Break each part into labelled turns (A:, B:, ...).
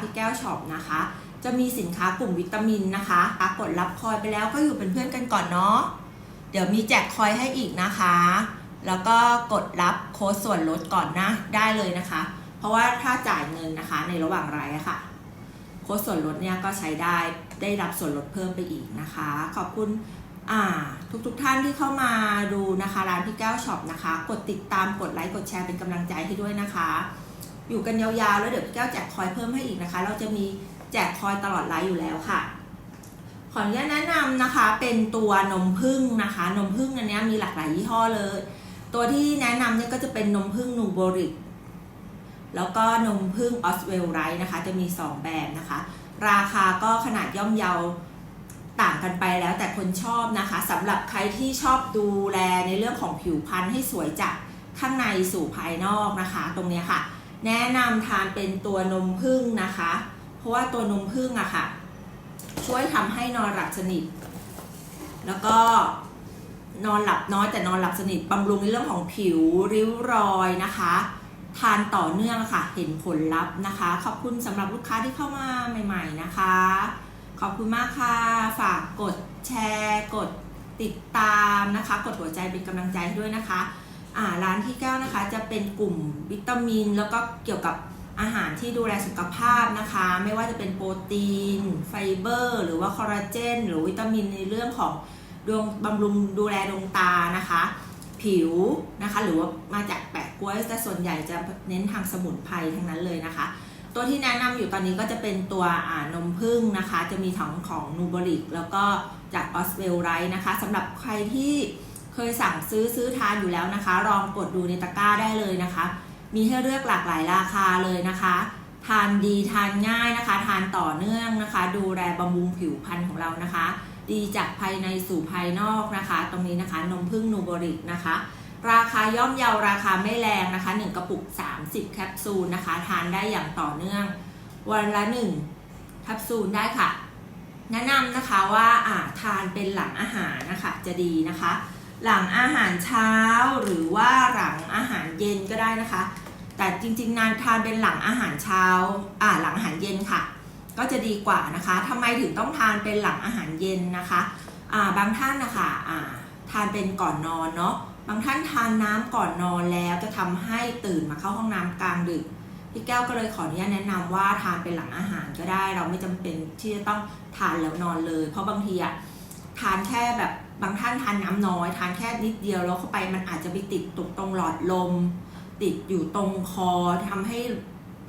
A: พี่แก้วช็อปนะคะ จะมีสินค้ากลุ่มวิตามินนะคะกดรับคอยไปแล้วก็อยู่เป็นเพื่อนกันก่อนเนาะเดี๋ยวมีแจกคอยให้อีกนะคะ แล้วก็กดรับโค้ดส่วนลดก่อนนะได้เลยนะคะ เพราะว่าถ้าจ่ายเงินนะคะในระหว่างรายอะค่ะ โค้ดส่วนลดเนี่ยก็ใช้ได้ได้รับส่วนลดเพิ่มไปอีกนะคะ ขอบคุณทุกๆท่านที่เข้ามาดูนะคะ ร้านพี่แก้วช็อปนะคะ กดติดตามกดไลค์กดแชร์เป็นกำลังใจให้ด้วยนะคะ อยู่กันยาวๆ แล้วเดี๋ยวพี่แก้วแจกคอยเพิ่มให้อีกนะคะ เราจะมีแจกคอยตลอดไลฟ์อยู่แล้วค่ะ ขออนุญาตแนะนำนะคะเป็นตัวนมผึ้งนะคะ นมผึ้งอันนี้มีหลากหลายยี่ห้อเลย ตัวที่แนะนำเนี่ยก็จะเป็นนมผึ้งนูโบริกแล้วก็นมผึ้งออสเวลไรท์นะคะ จะมี 2 แบบนะคะ ราคาก็ขนาดย่อมเยาต่างกันไปแล้วแต่คนชอบนะคะสำหรับใครที่ชอบดูแลในเรื่องของผิวพรรณให้สวยจากข้างในสู่ภายนอกนะคะ ตรงนี้ค่ะ แนะนำทานเป็นตัวนมผึ้งนะคะ เพราะว่าตัวนมผึ้งอะค่ะ ช่วยทำให้นอนหลับสนิท แล้วก็นอนหลับน้อยแต่นอนหลับสนิทบำรุงในเรื่องของผิวริ้วรอยนะคะ ทานต่อเนื่องค่ะ เห็นผลลัพธ์นะคะ ขอบคุณสำหรับลูกค้าที่เข้ามาใหม่ ๆนะคะ ขอบคุณมากค่ะ ฝากกดแชร์ กดติดตามนะคะ กดหัวใจเป็นกำลังใจด้วยนะคะ อ่าร้านที่แก้วนะคะจะเป็นกลุ่มวิตามิน แล้วก็เกี่ยวกับอาหารที่ดูแลสุขภาพนะคะ ไม่ว่าจะเป็นโปรตีน ไฟเบอร์ หรือว่าคอลลาเจน หรือวิตามินในเรื่องของดวงบำรุงดูแลดวงตานะคะ ผิวนะคะ หรือว่ามาจากแปะกล้วยแต่ส่วนใหญ่จะเน้นทางสมุนไพรทั้งนั้นเลยนะคะ ตัวที่แนะนำอยู่ตอนนี้ก็จะเป็นตัวอ่านมผึ้งนะคะ จะมีทั้งของนูบริกแล้วก็จากออสเวลไรนะคะสำหรับใครที่ เคยสั่งซื้อซื้อทานอยู่แล้วนะคะ ลองกดดูในตะกร้าได้เลยนะคะ มีให้เลือกหลากหลายราคาเลยนะคะ ทานดีทานง่ายนะคะ ทานต่อเนื่องนะคะ ดูแลบำรุงผิวพรรณของเรานะคะ ดีจากภายในสู่ภายนอกนะคะ ตรงนี้นะคะนมผึ้งนูบริกนะคะ ราคาย่อมเยาราคาไม่แรงนะคะ 1 กระปุก 30 แคปซูลนะคะ ทานได้อย่างต่อเนื่อง วันละ 1 แคปซูลได้ค่ะ แนะนำนะคะว่าอ่าทานเป็นหลังอาหารนะคะจะดีนะคะ หลังอาหารเช้าหรือว่าหลังอาหารเย็นก็ได้นะคะ แต่จริงๆนานทานเป็นหลังอาหารเช้าอ่าหลังอาหารเย็นค่ะ ก็จะดีกว่านะคะทำไมถึงต้องทานเป็นหลังอาหารเย็นนะคะอ่าบางท่านนะคะอ่าทานเป็นก่อนนอนเนาะบางท่านทานน้ำก่อนนอนแล้วจะทำให้ตื่นมาเข้าห้องน้ำกลางดึกพี่แก้วก็เลยขออนุญาตแนะนำว่าทานเป็นหลังอาหารก็ได้ เราไม่จำเป็นที่จะต้องทานแล้วนอนเลย เพราะบางทีอะ ทานแค่แบบบางท่านทานน้ำน้อย ทานแค่นิดเดียวแล้วเข้าไปมันอาจจะไปติดตรงตรงหลอดลม ติดอยู่ตรงคอทำให้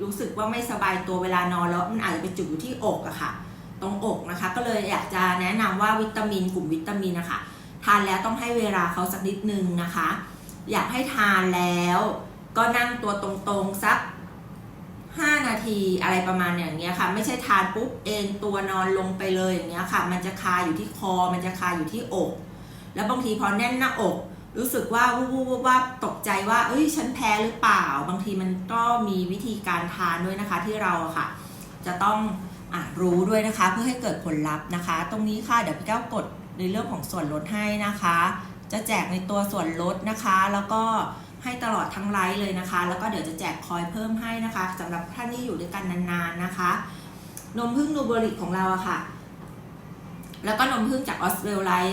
A: รู้สึกว่าไม่สบายตัวเวลานอนแล้วมันอาจจะไปจุดอยู่ที่อกอะค่ะ ตรงอกนะคะ ก็เลยอยากจะแนะนำว่าวิตามินกลุ่มวิตามินนะคะทานแล้วต้องให้เวลาเขาสักนิดนึงนะคะ อยากให้ทานแล้ว ก็นั่งตัวตรงๆสัก 5 นาทีอะไรประมาณอย่างเงี้ยค่ะ ไม่ใช่ทานปุ๊บเอนตัวนอนลงไปเลยอย่างเงี้ยค่ะ มันจะคาอยู่ที่คอ มันจะคาอยู่ที่อก แล้วบางทีพอแน่นหน้าอก รู้สึกว่าวูบวูบว่าตกใจว่า เอ้ยฉันแพ้หรือเปล่า บางทีมันก็มีวิธีการทานด้วยนะคะที่เราค่ะ จะต้องอรู้ด้วยนะคะเพื่อให้เกิดผลลัพธ์นะคะ ตรงนี้ค่ะเดี๋ยวพี่แก้วกดในเรื่องของส่วนลดให้นะคะ จะแจกในตัวส่วนลดนะคะ แล้วก็ ให้ตลอดทั้งไลฟ์เลยนะคะ แล้วก็เดี๋ยวจะแจกคอยเพิ่มให้นะคะสำหรับท่านที่อยู่ด้วยกันนานๆนะคะ นมพึ่งนูเบอริกของเราอะค่ะ แล้วก็นมพึ่งจากออสเตรเลีย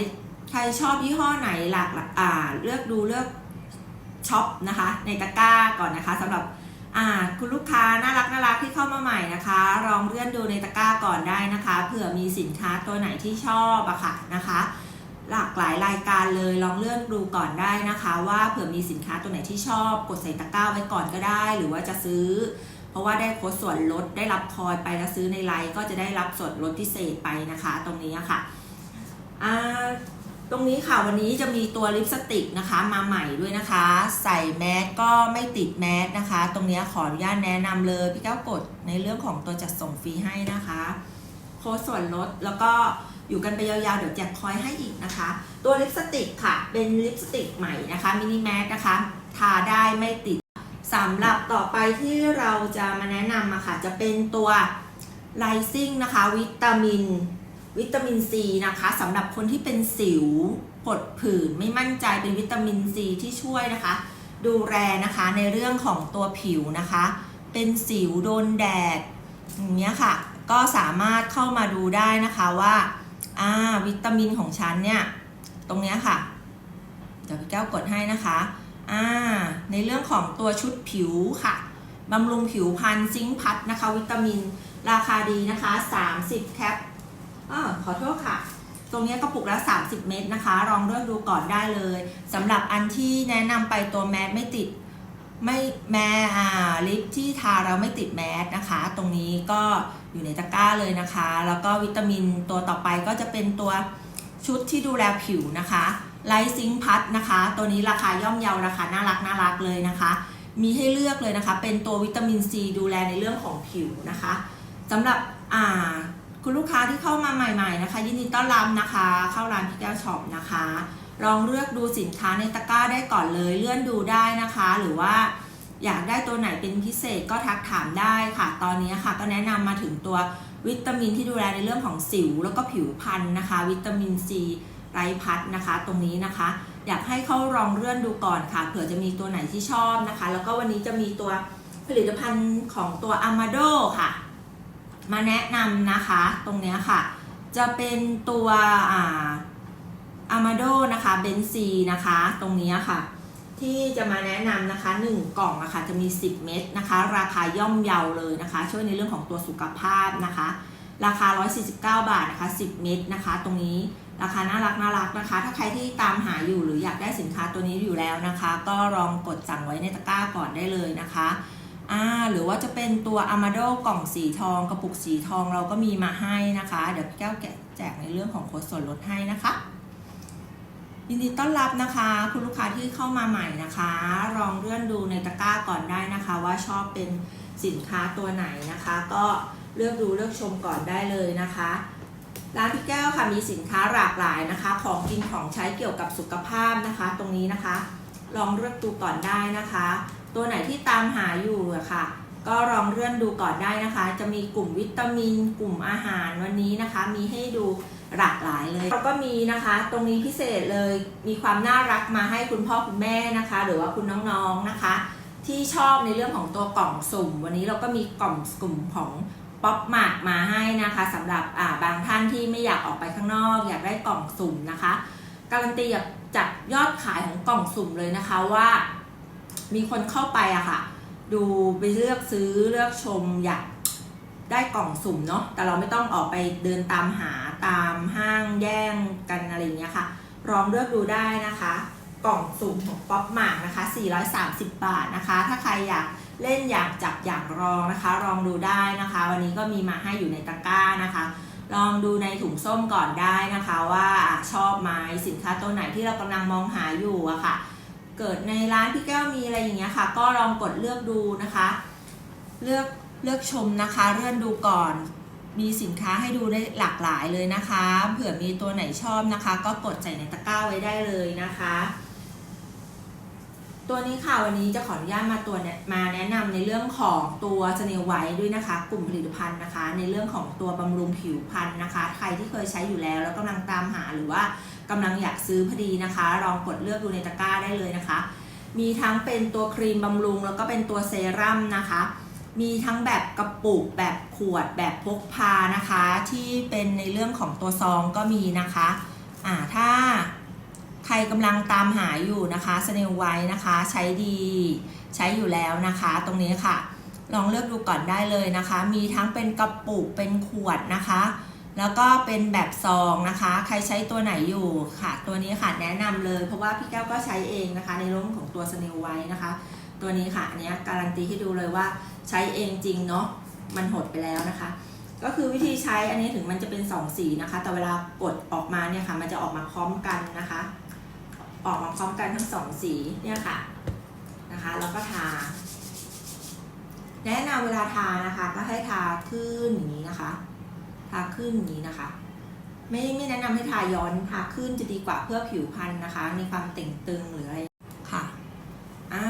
A: ใครชอบยี่ห้อไหนหลากอ่าเลือกดูเลือกช็อปนะคะ ในตะกร้าก่อนนะคะสำหรับอ่าคุณลูกค้าน่ารักน่ารักที่เข้ามาใหม่นะคะ ลองเลื่อนดูในตะกร้าก่อนได้นะคะเผื่อมีสินค้าตัวไหนที่ชอบอะค่ะนะคะ หลากหลายรายการเลยลองเลือนดูก่อนได้นะคะ ว่าเผื่อมีสินค้าตัวไหนที่ชอบกดใส่ตะกร้าไว้ก่อนก็ได้ หรือว่าจะซื้อ เพราะว่าได้โค้ดส่วนลดได้รับคอยไปแล้วซื้อในไลน์ก็จะได้รับส่วนลดพิเศษไปนะคะ ตรงนี้ค่ะอ่าตรงนี้ค่ะวันนี้จะมีตัวลิปสติกนะคะมาใหม่ด้วยนะคะ ใส่แมสก็ไม่ติดแมสนะคะ ตรงนี้ขออนุญาตแนะนำเลยพี่แก้วกดในเรื่องของตัวจัดส่งฟรีให้นะคะ โค้ดส่วนลดแล้วก็ อยู่กันไปยาวๆ เดี๋ยวแจกคอยให้อีกนะคะ ตัวลิปสติกค่ะ เป็นลิปสติกใหม่นะคะมินิแมสนะคะ ทาได้ไม่ติดสำหรับต่อไปที่เราจะมาแนะนำอะค่ะ จะเป็นตัวไลซิ่งนะคะ วิตามิน วิตามินซีนะคะสำหรับคนที่เป็นสิวผดผื่นไม่มั่นใจเป็นวิตามินซีที่ช่วยนะคะ ดูแลนะคะในเรื่องของตัวผิวนะคะ เป็นสิวโดนแดดอย่างเงี้ยค่ะ ก็สามารถเข้ามาดูได้นะคะว่า อ่าวิตามินของฉันเนี่ยตรงเนี้ยค่ะเดี๋ยวพี่แก้วกดให้นะคะอ่าในเรื่องของตัวชุดผิวค่ะบำรุงผิวพรรณซิงค์พัดนะคะ วิตามินราคาดีนะคะ 30 แคปอขอโทษค่ะ ตรงนี้กระปุกละ 30 เม็ดนะคะลองเลือกดูก่อนได้เลยสำหรับอันที่แนะนำไปตัวแมสไม่ติดไม่แม้อ่าลิปที่ทาเราไม่ติดแมสนะคะ ตรงนี้ก็ อยู่ในตะกร้าเลยนะคะ แล้วก็วิตามินตัวต่อไปก็จะเป็นตัวชุดที่ดูแลผิวนะคะไลซิงพัดนะคะ ตัวนี้ราคาย่อมเยาราคาน่ารักน่ารักเลยนะคะ มีให้เลือกเลยนะคะ เป็นตัววิตามินซีดูแลในเรื่องของผิวนะคะสำหรับอ่าคุณลูกค้าที่เข้ามาใหม่ ๆนะคะ ยินดีต้อนรับนะคะ เข้าร้านพี่แก้วช็อปนะคะ ลองเลือกดูสินค้าในตะกร้าได้ก่อนเลย เลื่อนดูได้นะคะ หรือว่า อยากได้ตัวไหนเป็นพิเศษก็ทักถามได้ค่ะ ตอนนี้ค่ะก็แนะนำมาถึงตัววิตามินที่ดูแลในเรื่องของสิว แล้วก็ผิวพรรณนะคะ วิตามินซีไรพัดนะคะ ตรงนี้นะคะ อยากให้เข้าลองเลื่อนดูก่อนค่ะ เผื่อจะมีตัวไหนที่ชอบนะคะ แล้วก็วันนี้จะมีตัวผลิตภัณฑ์ของตัว Amado ค่ะ มาแนะนำนะคะ ตรงนี้ค่ะ จะเป็นตัวอา Amado นะคะเบนซีนะคะ ตรงนี้ค่ะ ที่จะมาแนะนำนะคะ 1 กล่องนะคะจะมี 10 เม็ดนะคะ ราคาย่อมเยาเลยนะคะ ช่วยในเรื่องของตัวสุขภาพนะคะ ราคา 149 บาทนะคะ 10 เม็ดนะคะ ตรงนี้ราคาน่ารักน่ารักนะคะ ถ้าใครที่ตามหาอยู่หรืออยากได้สินค้าตัวนี้อยู่แล้วนะคะ ก็ลองกดสั่งไว้ในตะกร้าก่อนได้เลยนะคะอ่าหรือว่าจะเป็นตัว Amado กล่องสีทองกระปุกสีทองเราก็มีมาให้นะคะ เดี๋ยวพี่แก้วแกะแจกในเรื่องของโค้ดส่วนลดให้นะคะ ยินดีต้อนรับนะคะ คุณลูกค้าที่เข้ามาใหม่นะคะ ลองเลื่อนดูในตะกร้าก่อนได้นะคะ ว่าชอบเป็นสินค้าตัวไหนนะคะ ก็เลือกดูเลือกชมก่อนได้เลยนะคะร้านพี่แก้วค่ะมีสินค้าหลากหลายนะคะ ของกินของใช้เกี่ยวกับสุขภาพนะคะ ตรงนี้นะคะ ลองเลือกดูก่อนได้นะคะ ตัวไหนที่ตามหาอยู่อะค่ะ ก็ลองเลื่อนดูก่อนได้นะคะ จะมีกลุ่มวิตามิน กลุ่มอาหารวันนี้นะคะ มีให้ดู หลากหลายเลยแล้วก็มีนะคะ ตรงนี้พิเศษเลยมีความน่ารักมาให้คุณพ่อคุณแม่นะคะ หรือว่าคุณน้องๆนะคะ ที่ชอบในเรื่องของตัวกล่องสุ่ม วันนี้เราก็มีกล่องสุ่มของป๊อปมาร์มาให้นะคะสำหรับาบางท่านที่ไม่อยากออกไปข้างนอก อยากได้กล่องสุ่มนะคะ การันตีจากยอดขายของกล่องสุ่มเลยนะคะว่า มีคนเข้าไปอะค่ะ ดูไปเลือกซื้อเลือกชมอยาก ได้กล่องสุ่มเนาะแต่เราไม่ต้องออกไปเดินตามหาตามห้างแย่งกันอะไรอย่างเงี้ยค่ะลองเลือกดูได้นะคะ กล่องสุ่มของป๊อปมาร์กนะคะ 430 บาทนะคะ ถ้าใครอยากเล่นอยากจับอยากลองนะคะลองดูได้นะคะ วันนี้ก็มีมาให้อยู่ในตะกร้านะคะ ลองดูในถุงส้มก่อนได้นะคะว่าชอบไหมสินค้าตัวไหนที่เรากำลังมองหาอยู่อะค่ะ เกิดในร้านพี่แก้วมีอะไรอย่างเงี้ยค่ะ ก็ลองกดเลือกดูนะคะ เลือก เลือกชมนะคะเลื่อนดูก่อน มีสินค้าให้ดูได้หลากหลายเลยนะคะ เผื่อมีตัวไหนชอบนะคะ ก็กดใส่ในตะกร้าไว้ได้เลยนะคะ ตัวนี้ค่ะวันนี้จะขออนุญาตมาตัวเนี่ยมาแนะนำในเรื่องของตัวเสเนไวท์ด้วยนะคะ กลุ่มผลิตภัณฑ์นะคะ ในเรื่องของตัวบำรุงผิวพรรณนะคะ ใครที่เคยใช้อยู่แล้วแล้วกำลังตามหาหรือว่ากำลังอยากซื้อพอดีนะคะ ลองกดเลือกดูในตะกร้าได้เลยนะคะ มีทั้งเป็นตัวครีมบำรุงแล้วก็เป็นตัวเซรั่มนะคะ มีทั้งแบบกระปุกแบบขวดแบบพกพานะคะ ที่เป็นในเรื่องของตัวซองก็มีนะคะอ่าถ้าใครกำลังตามหาอยู่นะคะสเนลไว้นะคะ ใช้ดีใช้อยู่แล้วนะคะ ตรงนี้ค่ะ ลองเลือกดูก่อนได้เลยนะคะ มีทั้งเป็นกระปุกเป็นขวดนะคะ แล้วก็เป็นแบบซองนะคะ ใครใช้ตัวไหนอยู่ค่ะ ตัวนี้ค่ะแนะนำเลย เพราะว่าพี่แก้วก็ใช้เองนะคะ ในเรื่องของตัวสเนลไว้นะคะ ตัวนี้ค่ะอันเนี้ยการันตีให้ดูเลยว่า ใช้เองจริงเนาะมันหดไปแล้วนะคะ ก็คือวิธีใช้อันนี้ถึงมันจะเป็นสองสีนะคะ แต่เวลากดออกมาเนี่ยค่ะมันจะออกมาพร้อมกันนะคะ ออกมาพร้อมกันทั้งสองสีเนี่ยค่ะนะคะแล้วก็ทา แนะนำเวลาทานะคะ ก็ให้ทาขึ้นอย่างนี้นะคะ ทาขึ้นอย่างนี้นะคะไม่ไม่แนะนำให้ทาย้อนทาขึ้นจะดีกว่าเพื่อผิวพรรณนะคะในความเต่งตึงหรืออะไรค่ะอ่า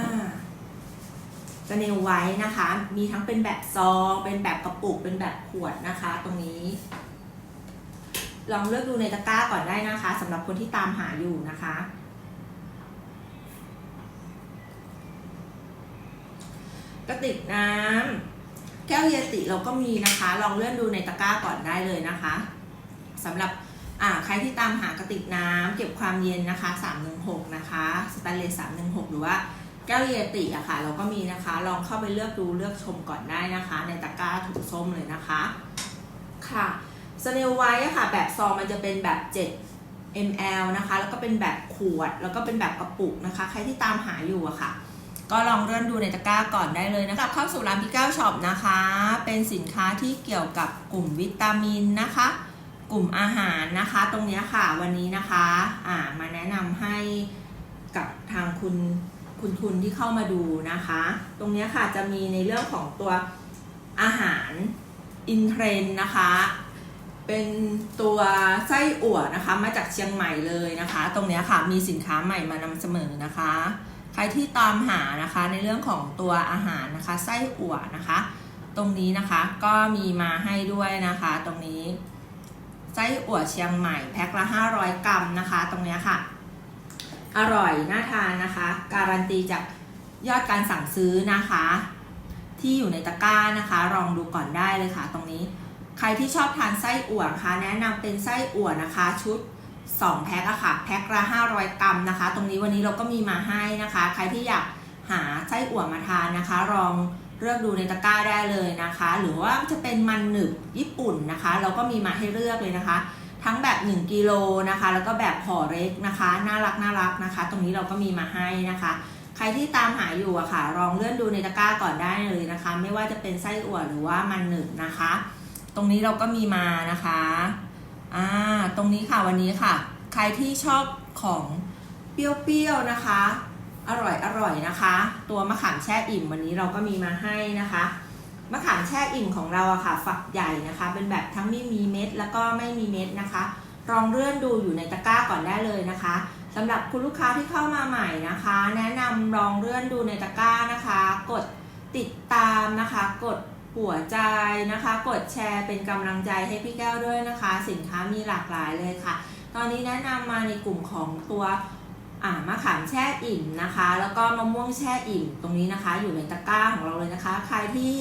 A: ส เนลไว้นะคะ มีทั้งเป็นแบบซอง เป็นแบบกระปุก เป็นแบบขวดนะคะ ตรงนี้ ลองเลือกดูในตะกร้าก่อนได้นะคะสำหรับคนที่ตามหาอยู่นะคะ กระติกน้ำแก้วเยติเราก็มีนะคะ ลองเลื่อนดูในตะกร้าก่อนได้เลยนะคะสำหรับใครที่ตามหากระติกน้ำเก็บความเย็นนะคะ 316 นะคะ สแตนเลส316 หรือว่า แก้วเยติอะค่ะเราก็มีนะคะ ลองเข้าไปเลือกดูเลือกชมก่อนได้นะคะ ในตะกร้าถุงส้มเลยนะคะ ค่ะสเนลไว้อะค่ะ แบบซองมันจะเป็นแบบ 7 ml นะคะ แล้วก็เป็นแบบขวด แล้วก็เป็นแบบกระปุกนะคะ ใครที่ตามหาอยู่อะค่ะ ก็ลองเลื่อนดูในตะกร้าก่อนได้เลยนะคะเข้าสู่ร้านพี่แก้วช็อปนะคะ เป็นสินค้าที่เกี่ยวกับกลุ่มวิตามินนะคะ กลุ่มอาหารนะคะ ตรงนี้ค่ะวันนี้นะคะ อ่ามาแนะนำให้กับทางคุณ คุณคุณที่เข้ามาดูนะคะ ตรงนี้ค่ะจะมีในเรื่องของตัวอาหารอินเทรนนะคะ เป็นตัวไส้อั่วนะคะมาจากเชียงใหม่เลยนะคะ ตรงนี้ค่ะมีสินค้าใหม่มานำเสนอนะคะ ใครที่ตามหานะคะในเรื่องของตัวอาหารนะคะไส้อั่วนะคะ ตรงนี้นะคะก็มีมาให้ด้วยนะคะ ตรงนี้ไส้อั่วเชียงใหม่แพ็คละ 500 กรัมนะคะ ตรงนี้ค่ะ อร่อยน่าทานนะคะ การันตีจากยอดการสั่งซื้อนะคะ ที่อยู่ในตะกร้านะคะ ลองดูก่อนได้เลยค่ะ ตรงนี้ ใครที่ชอบทานไส้อั่วนะคะ แนะนำเป็นไส้อั่วนะคะ ชุด 2 แพ็คอะค่ะแพ็คละ500 กรัมนะคะ ตรงนี้วันนี้เราก็มีมาให้นะคะ ใครที่อยากหาไส้อั่วมาทานนะคะ ลองเลือกดูในตะกร้าได้เลยนะคะ หรือว่าจะเป็นมันหนึบญี่ปุ่นนะคะ เราก็มีมาให้เลือกเลยนะคะ ทั้งแบบ 1กิโลนะคะ แล้วก็แบบห่อเล็กนะคะ น่ารักน่ารักนะคะ ตรงนี้เราก็มีมาให้นะคะ ใครที่ตามหาอยู่อะค่ะ ลองเลื่อนดูในตะกร้าก่อนได้เลยนะคะ ไม่ว่าจะเป็นไส้อั่วหรือว่ามันหนึบนะคะ ตรงนี้เราก็มีมานะคะอ่าตรงนี้ค่ะวันนี้ค่ะ ใครที่ชอบของเปรี้ยวๆนะคะ อร่อยอร่อยนะคะ ตัวมะขามแช่อิ่มวันนี้เราก็มีมาให้นะคะ มะขามแช่อิ่มของเราอะค่ะ ฝักใหญ่นะคะ เป็นแบบทั้งไม่มีเม็ดแล้วก็ไม่มีเม็ดนะคะ ลองเลื่อนดูอยู่ในตะกร้าก่อนได้เลยนะคะสำหรับคุณลูกค้าที่เข้ามาใหม่นะคะ แนะนำลองเลื่อนดูในตะกร้านะคะ กดติดตามนะคะ กดหัวใจนะคะ กดแชร์เป็นกำลังใจให้พี่แก้วด้วยนะคะ สินค้ามีหลากหลายเลยค่ะ ตอนนี้แนะนำมาในกลุ่มของตัวอ่ามะขามแช่อิ่มนะคะ แล้วก็มะม่วงแช่อิ่มตรงนี้นะคะ อยู่ในตะกร้าของเราเลยนะคะ ใครที่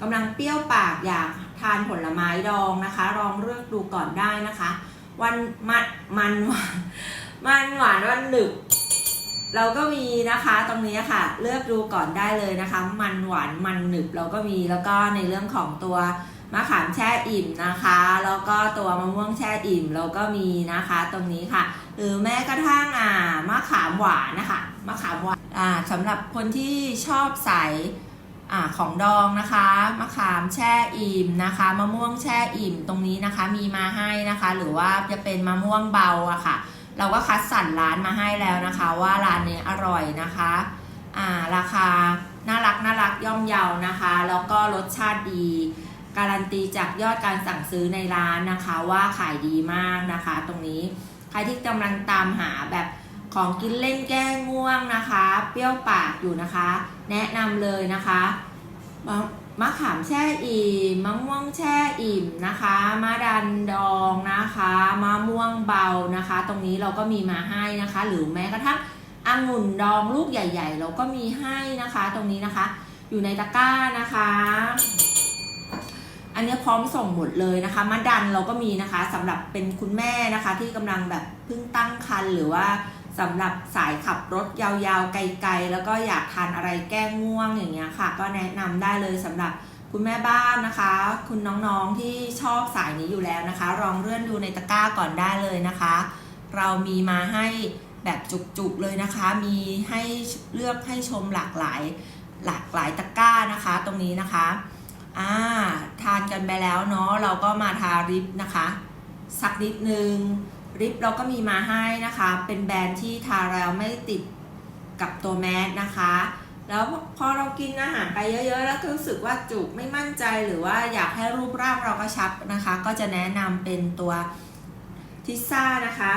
A: กำลังเปรี้ยวปากอยากทานผลไม้ดองนะคะลองเลือกดูก่อนได้นะคะ วันมันมันหวานมันหวานวันหนึบเราก็มีนะคะตรงนี้ค่ะ เลือกดูก่อนได้เลยนะคะ มันหวานมันหนึบเราก็มีแล้วก็ในเรื่องของตัวมะขามแช่อิ่มนะคะ แล้วก็ตัวมะม่วงแช่อิ่มเราก็มีนะคะ ตรงนี้ค่ะ หรือแม้กระทั่งอ่ามะขามหวานนะคะมะขามหวานอ่าสำหรับคนที่ชอบใส อของดองนะคะมะขามแช่อิ่มนะคะมะม่วงแช่อิ่มตรงนี้นะคะ มีมาให้นะคะ หรือว่าจะเป็นมะม่วงเบาอะค่ะ เราก็คัดสรรร้านมาให้แล้วนะคะ ว่าร้านนี้อร่อยนะคะอ่าราคาน่ารักน่ารักย่อมเยานะคะ แล้วก็รสชาติดี การันตีจากยอดการสั่งซื้อในร้านนะคะ ว่าขายดีมากนะคะ ตรงนี้ใครที่กำลังตามหาแบบ ของกินเล่นแก้ง่วงนะคะ เปรี้ยวปากอยู่นะคะ แนะนำเลยนะคะมะขามแช่อิ่มมะม่วงแช่อิ่มนะคะมะดันดองนะคะมะม่วงเบานะคะ ตรงนี้เราก็มีมาให้นะคะ หรือแม้กระทั่งองุ่นดองลูกใหญ่ ๆ เราก็มีให้นะคะ ตรงนี้นะคะ อยู่ในตะกร้านะคะ อันนี้พร้อมส่งหมดเลยนะคะมะดันเราก็มีนะคะสำหรับเป็นคุณแม่นะคะ ที่กำลังแบบเพิ่งตั้งครรภ์หรือว่า สำหรับสายขับรถยาวๆ ไกลๆ แล้วก็อยากทานอะไรแก้ง่วงอย่างเงี้ยค่ะ ก็แนะนำได้เลยสำหรับคุณแม่บ้านนะคะ คุณน้องๆที่ชอบสายนี้อยู่แล้วนะคะลองเลื่อนดูในตะกร้าก่อนได้เลยนะคะ เรามีมาให้แบบจุกๆเลยนะคะ มีให้เลือกให้ชมหลากหลายหลากหลายตะกร้านะคะ ตรงนี้นะคะอ่าทานกันไปแล้วเนาะเราก็มาทาริปนะคะ สักนิดนึง ริปเราก็มีมาให้นะคะ เป็นแบรนด์ที่ทาแล้วไม่ติดกับตัวแมสนะคะ แล้วพอเรากินอาหารไปเยอะๆ แล้วรู้สึกว่าจุกไม่มั่นใจหรือว่าอยากให้รูปร่างเรากระชับนะคะ ก็จะแนะนำเป็นตัวทิซซ่านะคะ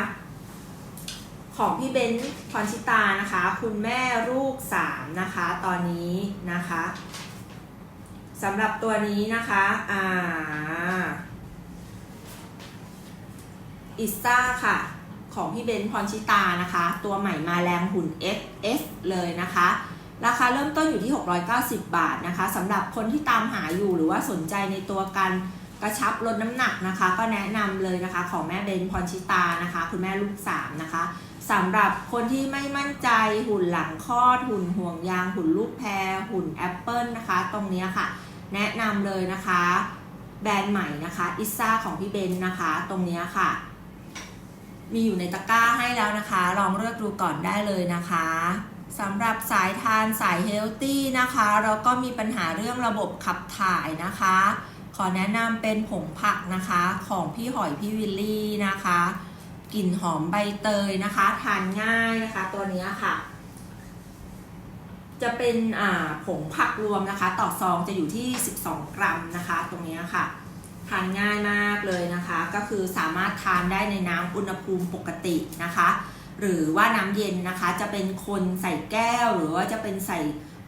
A: ของพี่เบนซ์พรชิตานะคะ คุณแม่ลูกสามนะคะ ตอนนี้นะคะสำหรับตัวนี้นะคะ อ่า อิสซ่าค่ะ ของพี่เบนพรชิตานะคะ ตัวใหม่มาแรงหุ่น S S เลยนะคะ ราคาเริ่มต้นอยู่ที่ 690 บาทนะคะสำหรับคนที่ตามหาอยู่หรือว่าสนใจในตัวการกระชับลดน้ำหนักนะคะ ก็แนะนำเลยนะคะ ของแม่เบนพรชิตานะคะ คุณแม่ลูกสามนะคะสำหรับคนที่ไม่มั่นใจหุ่นหลังคลอด หุ่นห่วงยาง หุ่นลูกแพร หุ่นแอปเปิลนะคะ ตรงนี้ค่ะ แนะนำเลยนะคะ แบรนด์ใหม่นะคะอิซ่าของพี่เบนนะคะ ตรงนี้ค่ะ มีอยู่ในตะกร้าให้แล้วนะคะ ลองเลือกดูก่อนได้เลยนะคะสำหรับสายทานสายเฮลตี้นะคะเราก็มีปัญหาเรื่องระบบขับถ่ายนะคะ ขอแนะนำเป็นผงผักนะคะของพี่หอยพี่วิลลี่นะคะกลิ่นหอมใบเตยนะคะ ทานง่ายนะคะตัวนี้ค่ะ จะเป็นผงผักรวมนะคะ ต่อซองจะอยู่ที่ 12 กรัมนะคะ ตรงนี้ค่ะ ทานง่ายมากเลยนะคะ ก็คือสามารถทานได้ในน้ำอุณหภูมิปกตินะคะ หรือว่าน้ำเย็นนะคะจะเป็นคนใส่แก้ว หรือว่าจะเป็นใส่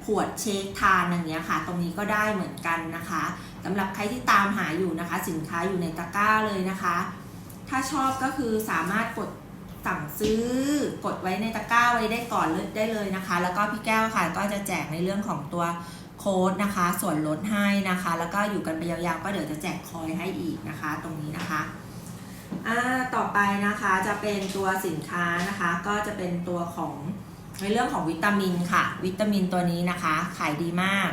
A: ขวดเชคทานอย่างเงี้ยค่ะ ตรงนี้ก็ได้เหมือนกันนะคะสำหรับใครที่ตามหาอยู่นะคะ สินค้าอยู่ในตะกร้าเลยนะคะ ถ้าชอบก็คือสามารถกดสั่งซื้อกดไว้ในตะกร้าไว้ได้ก่อนเลยได้เลยนะคะ แล้วก็พี่แก้วค่ะก็จะแจกในเรื่องของตัว ค้ดนะคะ ส่วนลดให้นะคะ แล้วก็อยู่กันไปยาวๆก็เดี๋ยวจะแจกคอยให้อีกนะคะ ตรงนี้นะคะอ่าต่อไปนะคะจะเป็นตัวสินค้านะคะ ก็จะเป็นตัวของในเรื่องของวิตามินค่ะ วิตามินตัวนี้นะคะ ขายดีมาก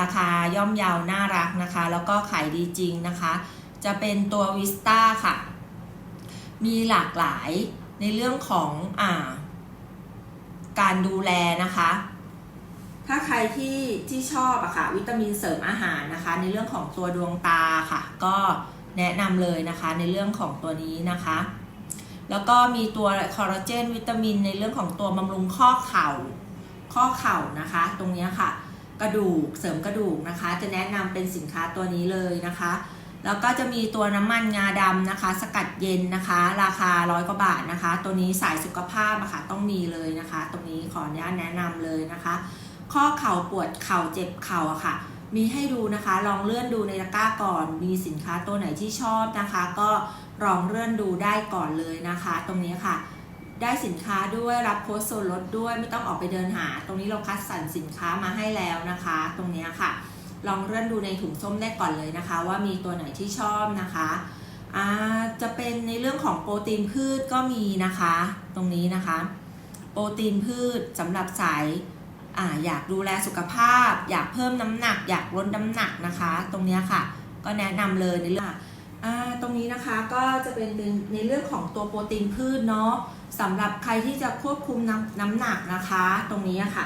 A: ราคาย่อมเยาวน่ารักนะคะ แล้วก็ขายดีจริงนะคะ จะเป็นตัววิสตาค่ะ มีหลากหลายในเรื่องของอ่าการดูแลนะคะ ถ้าใครที่ที่ชอบอะค่ะวิตามินเสริมอาหารนะคะ ในเรื่องของตัวดวงตาค่ะ ก็แนะนำเลยนะคะในเรื่องของตัวนี้นะคะ แล้วก็มีตัวคอลลาเจนวิตามินในเรื่องของตัวบำรุงข้อเข่าข้อเข่านะคะ ตรงนี้ค่ะ กระดูกเสริมกระดูกนะคะ จะแนะนำเป็นสินค้าตัวนี้เลยนะคะ แล้วก็จะมีตัวน้ำมันงาดำนะคะ สกัดเย็นนะคะ ราคาร้อยกว่าบาทนะคะ ตัวนี้สายสุขภาพอะค่ะต้องมีเลยนะคะ ตรงนี้ขออนุญาตแนะนำเลยนะคะ ข้อเข่าปวดเข่าเจ็บเข่าอะค่ะ มีให้ดูนะคะ ลองเลื่อนดูในตะกร้าก่อน มีสินค้าตัวไหนที่ชอบนะคะ ก็ลองเลื่อนดูได้ก่อนเลยนะคะ ตรงนี้ค่ะ ได้สินค้าด้วยรับโค้ดส่วนลดด้วยไม่ต้องออกไปเดินหา ตรงนี้เราคัดสรรสินค้ามาให้แล้วนะคะ ตรงนี้ค่ะ ลองเลื่อนดูในถุงส้มได้ก่อนเลยนะคะ ว่ามีตัวไหนที่ชอบนะคะอาจะเป็นในเรื่องของโปรตีนพืชก็มีนะคะ ตรงนี้นะคะ โปรตีนพืชสำหรับสาย ออยากดูแลสุขภาพ อยากเพิ่มน้ำหนัก อยากลดน้ำหนักนะคะ ตรงนี้ค่ะ ก็แนะนำเลยในเรื่องตรงนี้นะคะก็จะเป็นในเรื่องของตัวโปรตีนพืชเนาะสำหรับใครที่จะควบคุมน้ำน้ำหนักนะคะ ตรงนี้ค่ะ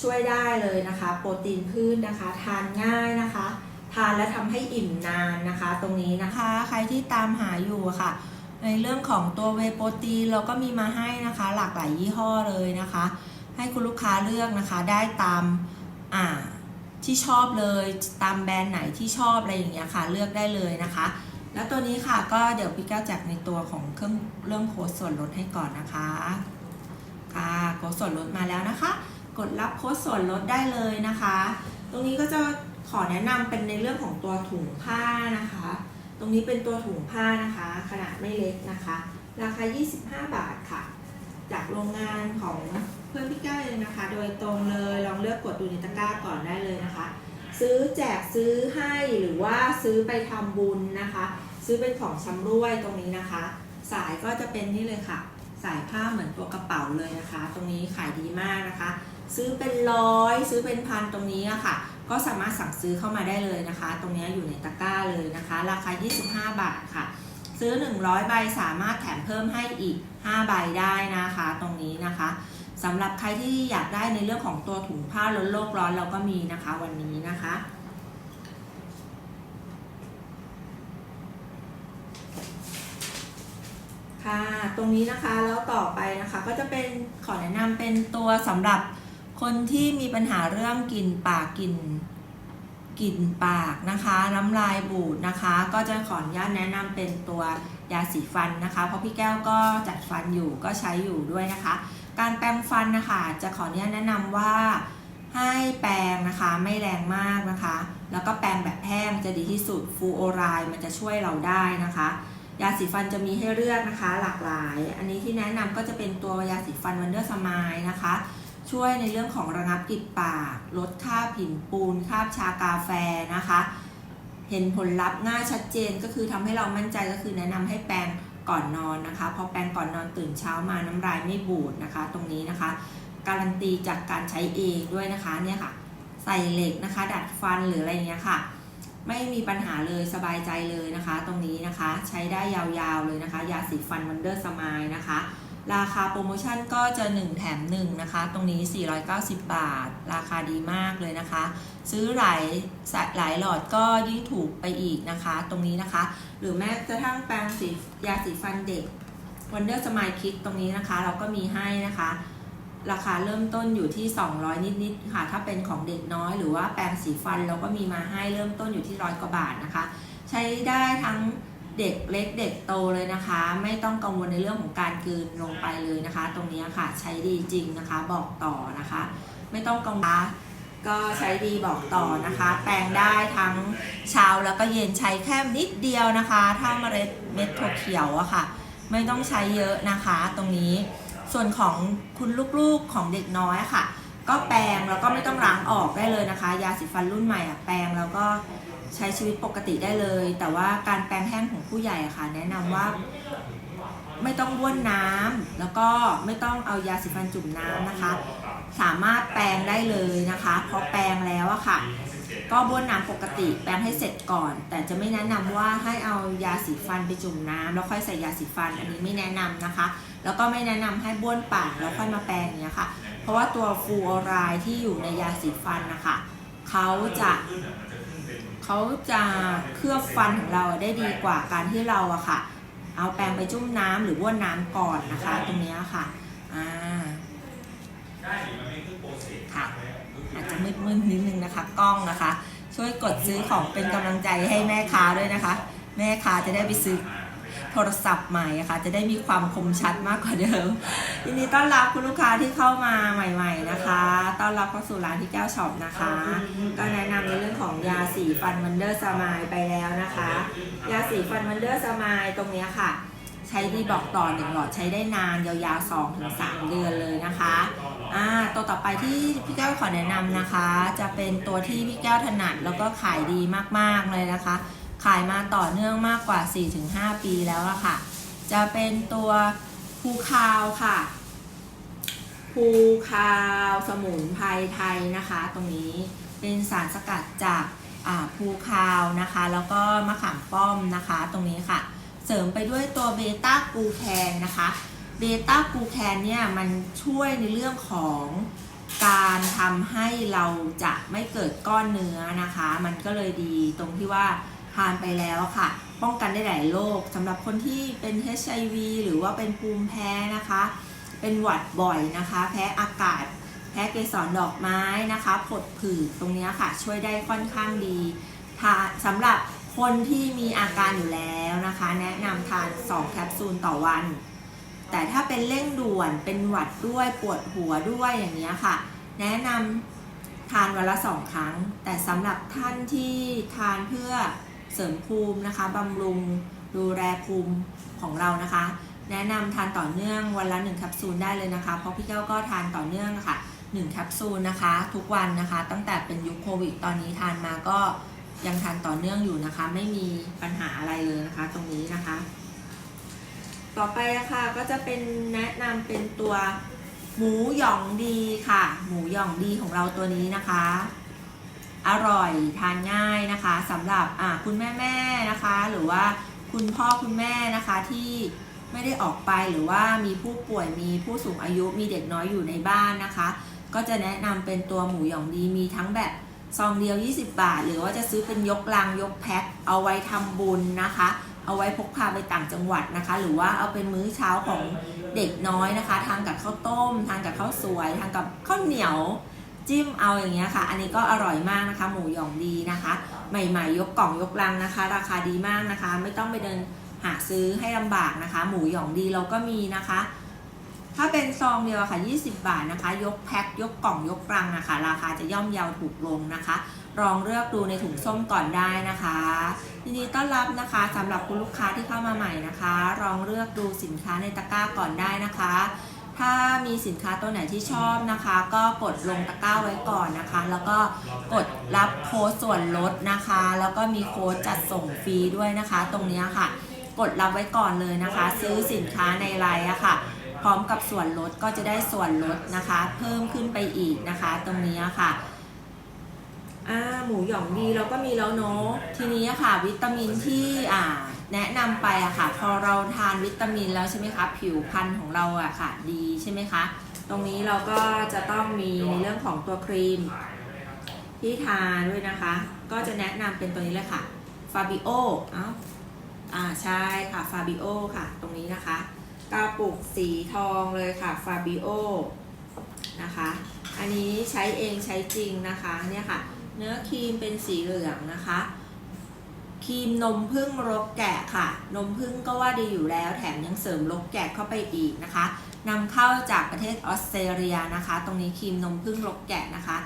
A: ช่วยได้เลยนะคะ โปรตีนพืชนะคะ ทานง่ายนะคะ ทานและทำให้อิ่มนานนะคะ ตรงนี้นะคะใครที่ตามหาอยู่ค่ะ ในเรื่องของตัวเวโปรตีนเราก็มีมาให้นะคะ หลากหลายยี่ห้อเลยนะคะ ให้คุณลูกค้าเลือกนะคะ ได้ตามอ่าที่ชอบเลยตามแบรนด์ไหนที่ชอบอะไรอย่างเงี้ยค่ะ เลือกได้เลยนะคะ แล้วตัวนี้ค่ะก็เดี๋ยวพี่แก้วแจกในตัวของเครื่องเรื่องโค้ดส่วนลดให้ก่อนนะคะค่ะโค้ดส่วนลดมาแล้วนะคะ กดรับโค้ดส่วนลดได้เลยนะคะ ตรงนี้ก็จะขอแนะนำเป็นในเรื่องของตัวถุงผ้านะคะ ตรงนี้เป็นตัวถุงผ้านะคะ ขนาดไม่เล็กนะคะ ราคา 25 บาทค่ะ จากโรงงานของเพื่อนพี่ก้าเลยนะคะ โดยตรงเลยลองเลือกกดดูในตะกร้าก่อนได้เลยนะคะ ซื้อแจกซื้อให้หรือว่าซื้อไปทำบุญนะคะ ซื้อเป็นของชำร่วยตรงนี้นะคะ สายก็จะเป็นนี่เลยค่ะ สายผ้าเหมือนตัวกระเป๋าเลยนะคะ ตรงนี้ขายดีมากนะคะ ซื้อเป็นร้อยซื้อเป็นพันตรงนี้อะค่ะ ก็สามารถสั่งซื้อเข้ามาได้เลยนะคะ ตรงนี้อยู่ในตะกร้าเลยนะคะ ราคา 25 บาทค่ะ ซื้อ 100 ใบสามารถแถมเพิ่มให้อีก 5 ใบได้นะคะตรงนี้นะคะสำหรับใครที่อยากได้ในเรื่องของตัวถุงผ้าลดโลกร้อนเราก็มีนะคะวันนี้นะคะค่ะ ตรงนี้นะคะแล้วต่อไปนะคะก็จะเป็นขอแนะนำเป็นตัวสำหรับคนที่มีปัญหาเรื่องกลิ่นปากกลิ่น กลิ่นปากนะคะน้ำลายบูดนะคะ ก็จะขออนุญาตแนะนำเป็นตัวยาสีฟันนะคะ เพราะพี่แก้วก็จัดฟันอยู่ก็ใช้อยู่ด้วยนะคะ การแปรงฟันนะคะจะขออนุญาตแนะนำว่าให้แปรงนะคะไม่แรงมากนะคะ แล้วก็แปรงแบบแห้งจะดีที่สุดฟูโอไรมันจะช่วยเราได้นะคะ ยาสีฟันจะมีให้เลือกนะคะหลากหลาย อันนี้ที่แนะนำก็จะเป็นตัวยาสีฟันวันเดอร์สมายนะคะ ช่วยในเรื่องของระงับกลิ่นปาก ลดค่าบผินปูนค่าบชากาแฟนะคะ เห็นผลลัพธ์ง่ายชัดเจนก็คือทำให้เรามั่นใจก็คือแนะนำให้แปรงก่อนนอนนะคะ พอแปรงก่อนนอนตื่นเช้ามาน้ำลายไม่บูดนะคะ ตรงนี้นะคะ การันตีจากการใช้เองด้วยนะคะเนี่ยค่ะ ใส่เหล็กนะคะ ดัดฟันหรืออะไรอย่างเงี้ยค่ะ ไม่มีปัญหาเลยสบายใจเลยนะคะ ตรงนี้นะคะใช้ได้ยาวๆเลยนะคะ ยาสีฟันวันเดอร์สมายนะคะ ราคาโปรโมชั่นก็จะ 1 แถม 1 นะคะ ตรงนี้ 490 บาท ราคาดีมากเลยนะคะ ซื้อหลายหลายหลอดก็ยิ่งถูกไปอีกนะคะ ตรงนี้นะคะ หรือแม้กระทั่งแปรงสียาสีฟันเด็ก Wonder Smile Kit ตรงนี้นะคะ เราก็มีให้นะคะ ราคาเริ่มต้นอยู่ที่ 200 นิดๆค่ะ ถ้าเป็นของเด็กน้อย หรือว่าแปรงสีฟันเราก็มีมาให้เริ่มต้นอยู่ที่ร้อยกว่าบาทนะคะ ใช้ได้ทั้ง เด็กเล็กเด็กโตเลยนะคะ ไม่ต้องกังวลในเรื่องของการกืนลงไปเลยนะคะ ตรงนี้ค่ะใช้ดีจริงนะคะ บอกต่อนะคะ ไม่ต้องกังวลก็ใช้ดีบอกต่อนะคะ แปรงได้ทั้งเช้าแล้วก็เย็นใช้แค่นิดเดียวนะคะ ถ้าเมล็ดเม็ดถั่วเขียวอะค่ะ ไม่ต้องใช้เยอะนะคะ ตรงนี้ส่วนของคุณลูกๆของเด็กน้อยะค่ะ ก็แปรงแล้วก็ไม่ต้องล้างออกได้เลยนะคะ ยาสีฟันรุ่นใหม่อะแปรงแล้วก็ ใช้ชีวิตปกติได้เลย แต่ว่าการแปรงแห้งของผู้ใหญ่อะค่ะ แนะนำว่าไม่ต้องบ้วนน้ำแล้วก็ไม่ต้องเอายาสีฟันจุ่มน้ำนะคะ สามารถแปรงได้เลยนะคะพอแปรงแล้วอะค่ะ ก็บ้วนน้ำปกติแปรงให้เสร็จก่อน แต่จะไม่แนะนำว่าให้เอายาสีฟันไปจุ่มน้ำแล้วค่อยใส่ยาสีฟันอันนี้ไม่แนะนำนะคะ แล้วก็ไม่แนะนำให้บ้วนปากแล้วค่อยมาแปรงอย่างเงี้ยค่ะ เพราะว่าตัวฟูออไรด์ที่อยู่ในยาสีฟันนะคะเขาจะ เขาจะเคลือบฟันของเราได้ดีกว่าการที่เราอะค่ะ เอาแปรงไปจุ่มน้ำหรือว่านน้ำก่อนนะคะ ตรงนี้ค่ะอ่า
B: ได้ดิมันเป็นเครื่องโปรเซส
A: ค่ะอาจจะมืดๆนิดนึงนะคะกล้องนะคะ ช่วยกดซื้อของเป็นกำลังใจให้แม่ค้าด้วยนะคะ แม่ค้าจะได้ไปซื้อ โทรศัพท์ใหม่ะค่ะจะได้มีความคมชัดมากกว่าเดิมยินดีต้อนรับคุณลูกค้าที่เข้ามาใหม่ ๆนะคะ ต้อนรับเข้าสู่ร้านที่แก้วช็อปนะคะ ก็แนะนำในเรื่องของยาสีฟันวันเดอร์สมายไปแล้วนะคะ ยาสีฟันวันเดอร์สมายตรงนี้ค่ะ ใช้ดีบอกต่อหนึ่งหลอดใช้ได้นานยาวๆ2-3ถึง3เดือนเลยนะคะอ่าตัวต่อไปที่พี่แก้วขอแนะนำนะคะ จะเป็นตัวที่พี่แก้วถนัดแล้วก็ขายดีมากๆเลยนะคะ ขายมาต่อเนื่องมากกว่า 4-5 ปีแล้วอะค่ะ จะเป็นตัวภูคาวค่ะภูคาวสมุนไพรไทยนะคะ ตรงนี้เป็นสารสกัดจากอ่าภูคาวนะคะ แล้วก็มะขามป้อมนะคะ ตรงนี้ค่ะ เสริมไปด้วยตัวเบต้ากูแคนนะคะเบต้ากูแคนเนี่ยมันช่วยในเรื่องของการทำให้เราจะไม่เกิดก้อนเนื้อนะคะ มันก็เลยดีตรงที่ว่าานไปแล้วค่ะ ป้องกันได้หลายโรคสำหรับคนที่เป็น HIV หรือว่าเป็นภูมิแพ้นะคะ เป็นหวัดบ่อยนะคะ แพ้อากาศ แพ้เกสรดอกไม้นะคะผดผื่นตรงนี้ค่ะ ช่วยได้ค่อนข้างดีสำหรับคนที่มีอาการอยู่แล้วนะคะ แนะนำทาน 2 แคปซูลต่อวัน แต่ถ้าเป็นเร่งด่วนเป็นหวัดด้วยปวดหัวด้วยอย่างนี้ค่ะ แนะนำทานวันละสองครั้ง แต่สำหรับท่านที่ทานเพื่อ เสริมภูมินะคะบำรุงดูแลภูมิของเรานะคะ แนะนำทานต่อเนื่องวันละ1แคปซูลได้เลยนะคะ เพราะพี่แก้วก็ทานต่อเนื่องค่ะ1แคปซูลนะคะ ทุกวันนะคะ ตั้งแต่เป็นยุคโควิดตอนนี้ทานมาก็ยังทานต่อเนื่องอยู่นะคะ ไม่มีปัญหาอะไรเลยนะคะ ตรงนี้นะคะ ต่อไปนะคะก็จะเป็นแนะนำเป็นตัวหมูหยองดีค่ะ หมูหยองดีของเราตัวนี้นะคะ อร่อยทานง่ายนะคะสำหรับคุณแม่แม่นะคะ หรือว่าคุณพ่อคุณแม่นะคะที่ไม่ได้ออกไปหรือว่ามีผู้ป่วยมีผู้สูงอายุมีเด็กน้อยอยู่ในบ้านนะคะ ก็จะแนะนำเป็นตัวหมูหยองดีมีทั้งแบบซองเดียว 20 บาท หรือว่าจะซื้อเป็นยกลังยกแพ็คเอาไว้ทำบุญนะคะ เอาไว้พกพาไปต่างจังหวัดนะคะ หรือว่าเอาเป็นมื้อเช้าของเด็กน้อยนะคะ ทานกับข้าวต้ม ทานกับข้าวสวย ทานกับข้าวเหนียว จิ้มเอาอย่างเงี้ยค่ะ อันนี้ก็อร่อยมากนะคะ หมูหยองดีนะคะ ใหม่ๆ ยกกล่องยกลังนะคะ ราคาดีมากนะคะ ไม่ต้องไปเดินหาซื้อให้ลำบากนะคะ หมูหยองดีเราก็มีนะคะ ถ้าเป็นซองเดียวอะค่ะ 20 บาทนะคะ ยกแพ็คยกกล่องยกลังนะคะ ราคาจะย่อมเยาวถูกลงนะคะลองเลือกดูในถุงส้มก่อนได้นะคะยินดีต้อนรับนะคะสำหรับคุณลูกค้าที่เข้ามาใหม่นะคะลองเลือกดูสินค้าในตะกร้าก่อนได้นะคะ ถ้ามีสินค้าตัวไหนที่ชอบนะคะ ก็กดลงตะกร้าไว้ก่อนนะคะ แล้วก็กดรับโค้ดส่วนลดนะคะ แล้วก็มีโค้ดจัดส่งฟรีด้วยนะคะ ตรงนี้ค่ะ กดรับไว้ก่อนเลยนะคะ ซื้อสินค้าในไลน์อะค่ะ พร้อมกับส่วนลดก็จะได้ส่วนลดนะคะ เพิ่มขึ้นไปอีกนะคะ ตรงนี้ค่ะอ่าหมูหยองดีเราก็มีแล้วเนาะทีนี้ค่ะ วิตามินที่อ่า แนะนำไปอะค่ะ พอเราทานวิตามินแล้วใช่ไหมคะผิวพรรณของเราอะค่ะ ดีใช่ไหมคะ ตรงนี้เราก็จะต้องมีในเรื่องของตัวครีม ที่ทาด้วยนะคะ ก็จะแนะนำเป็นตัวนี้เลยค่ะฟาบิโอเอ้าอ่าใช่ค่ะฟาบิโอค่ะ ตรงนี้นะคะกระปุกสีทองเลยค่ะฟาบิโอนะคะ อันนี้ใช้เองใช้จริงนะคะเนี่ยค่ะ เนื้อครีมเป็นสีเหลืองนะคะ ครีมนมพึ่งรกแกะค่ะ นมพึ่งก็ว่าดีอยู่แล้ว แถมยังเสริมรกแกะเข้าไปอีกนะคะนำเข้าจากประเทศออสเตรเลียนะคะ ตรงนี้ครีมนมพึ่งรกแกะนะคะ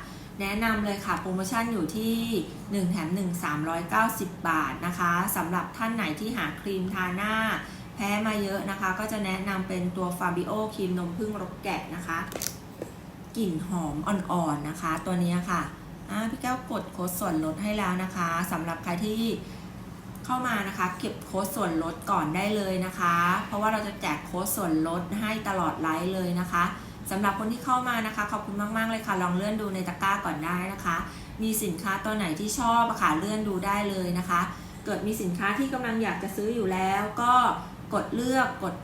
A: แนะนำเลยค่ะ โปรโมชั่นอยู่ที่ 1 แถม 1 390 บาทนะคะสำหรับท่านไหนที่หาครีมทาหน้า แพ้มาเยอะนะคะ ก็จะแนะนำเป็นตัวฟาบิโอครีมนมพึ่งรกแกะนะคะกลิ่นหอมอ่อนๆนะคะ ตัวนี้ค่ะพี่แก้วกดโค้ดส่วนลดให้แล้วนะคะสำหรับใครที่ เข้ามานะคะ เก็บโค้ดส่วนลดก่อนได้เลยนะคะ เพราะว่าเราจะแจกโค้ดส่วนลดให้ตลอดไลฟ์เลยนะคะสำหรับคนที่เข้ามานะคะ ขอบคุณมาก ๆ เลยค่ะ ลองเลื่อนดูในตะกร้าก่อนได้นะคะ มีสินค้าตัวไหนที่ชอบค่ะเลื่อนดูได้เลยนะคะ เกิดมีสินค้าที่กำลังอยากจะซื้ออยู่แล้ว ก็กดเลือกกด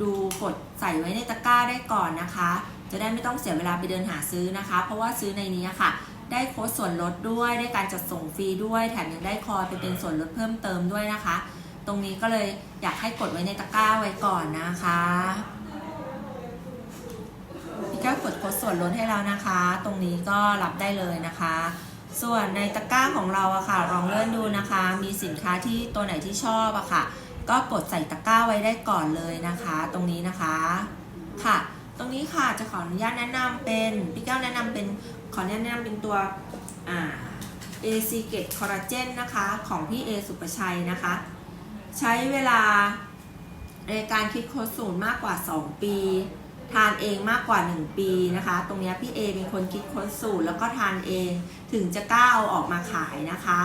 A: ดูกดใส่ไว้ในตะกร้าได้ก่อนนะคะ จะได้ไม่ต้องเสียเวลาไปเดินหาซื้อนะคะ เพราะว่าซื้อในนี้ค่ะ ได้โค้ดส่วนลดด้วยได้การจัดส่งฟรีด้วย แถมยังได้คอยไปเป็นส่วนลดเพิ่มเติมด้วยนะคะ ตรงนี้ก็เลยอยากให้กดไว้ในตะกร้าไว้ก่อนนะคะพี่ก็กดโค้ดส่วนลดให้แล้วนะคะ ตรงนี้ก็รับได้เลยนะคะ ส่วนในตะกร้าของเราอะค่ะลองเลื่อนดูนะคะ มีสินค้าที่ตัวไหนที่ชอบอะค่ะ ก็กดใส่ตะกร้าไว้ได้ก่อนเลยนะคะ ตรงนี้นะคะค่ะ ตรงนี้ค่ะจะขออนุญาตแนะนำเป็นพี่แก้วแนะนำเป็นขอแนะนำเป็นตัวอ่า a c g e t Collagen นะคะ ของพี่เอสุปชัยนะคะ ใช้เวลาในการคิดโค้ดสูตรมากกว่า 2 ปี ทานเองมากกว่า 1 ปีนะคะ ตรงนี้พี่เอเป็นคนคิดค้ดสูตรแล้วก็ทานเองถึงจะกล้าเอาออกมาขายนะคะ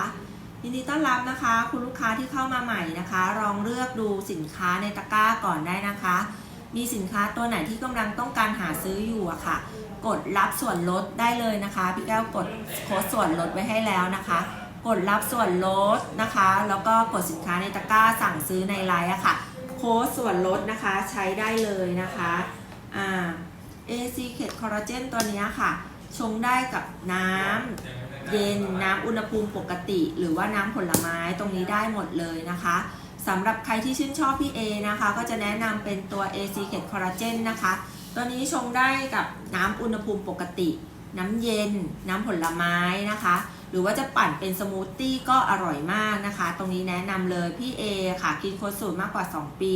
A: ยินดีต้อนรับนะคะ คุณลูกค้าที่เข้ามาใหม่นะคะ ลองเลือกดูสินค้าในตะกร้าก่อนได้นะคะ มีสินค้าตัวไหนที่กำลังต้องการหาซื้ออยู่อะค่ะ กดรับส่วนลดได้เลยนะคะ พี่แก้วกดโค้ดส่วนลดไว้ให้แล้วนะคะ กดรับส่วนลดนะคะ แล้วก็กดสินค้าในตะกร้าสั่งซื้อในไลน์อะค่ะ โค้ดส่วนลดนะคะใช้ได้เลยนะคะอ่า AC c a t Collagen ตัวนี้ค่ะ ชงได้กับน้ำเย็นน้ำอุณหภูมิปกติ หรือว่าน้ำผลไม้ตรงนี้ได้หมดเลยนะคะ สำหรับใครที่ชื่นชอบพี่เอนะคะ ก็จะแนะนำเป็นตัว AC c a t Collagen นะคะ ตัวนี้ชงได้กับน้ำอุณหภูมิปกติ น้ำเย็น น้ำผลไม้นะคะ หรือว่าจะปั่นเป็นสมูทตี้ก็อร่อยมากนะคะ ตรงนี้แนะนำเลยพี่เอค่ะกินโค้ดสูตรมากกว่า 2 ปี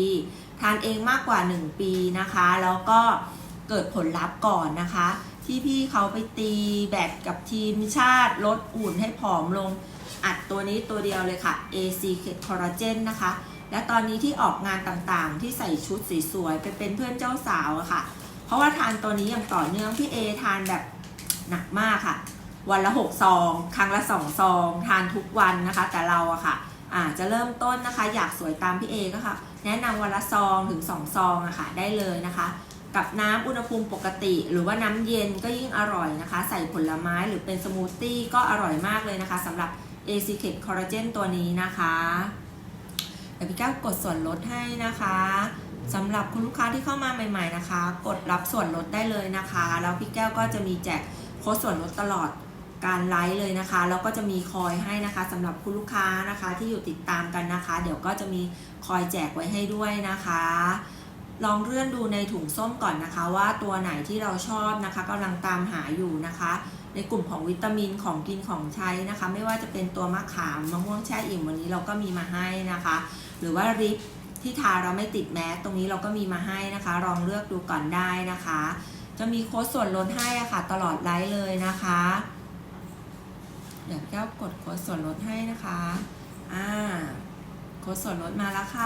A: ทานเองมากกว่า 1 ปีนะคะ แล้วก็เกิดผลลัพธ์ก่อนนะคะ ที่พี่เขาไปตีแบตกับทีมชาติลดอุ่นให้ผอมลง อัดตัวนี้ตัวเดียวเลยค่ะ AC Collagen นะคะ และตอนนี้ที่ออกงานต่างๆ ที่ใส่ชุดสสวยๆไปเป็นเพื่อนเจ้าสาวอะค่ะ เพราะว่าทานตัวนี้อย่างต่อเนื่องพี่เอทานแบบหนักมากค่ะ วันละ 6 ซอง ครั้งละ 2 ซอง ทานทุกวันนะคะ แต่เราอะค่ะอาจะเริ่มต้นนะคะ อยากสวยตามพี่เอก็ค่ะ แนะนำวันละซองถึง 2 ซองอะค่ะได้เลยนะคะกับน้ำอุณหภูมิปกติ หรือว่าน้ำเย็นก็ยิ่งอร่อยนะคะ ใส่ผลไม้หรือเป็นสมูทตี้ก็อร่อยมากเลยนะคะสำหรับ a c k e t Collagen ตัวนี้นะคะเดี๋ยวพี่แก้วกดส่วนลดให้นะคะสำหรับคุณลูกค้าที่เข้ามาใหม่ๆนะคะ กดรับส่วนลดได้เลยนะคะ แล้วพี่แก้วก็จะมีแจกโค้ดส่วนลดตลอดการไลฟ์เลยนะคะ แล้วก็จะมีคอยให้นะคะสำหรับคุณลูกค้านะคะที่อยู่ติดตามกันนะคะ เดี๋ยวก็จะมีคอยแจกไว้ให้ด้วยนะคะ ลองเลื่อนดูในถุงส้มก่อนนะคะ ว่าตัวไหนที่เราชอบนะคะกำลังตามหาอยู่นะคะ ในกลุ่มของวิตามินของกินของใช้นะคะ ไม่ว่าจะเป็นตัวมะขามมะม่วงแช่อิ่มวันนี้เราก็มีมาให้นะคะ หรือว่าริปที่ทาเราไม่ติดแมสตรงนี้เราก็มีมาให้นะคะลองเลือกดูก่อนได้นะคะ จะมีโค้ดส่วนลดให้อะค่ะ ตลอดไลฟ์เลยนะคะ เดี๋ยวแก้วกดโค้ดส่วนลดให้นะคะอ่าโค้ดส่วนลดมาแล้วค่ะ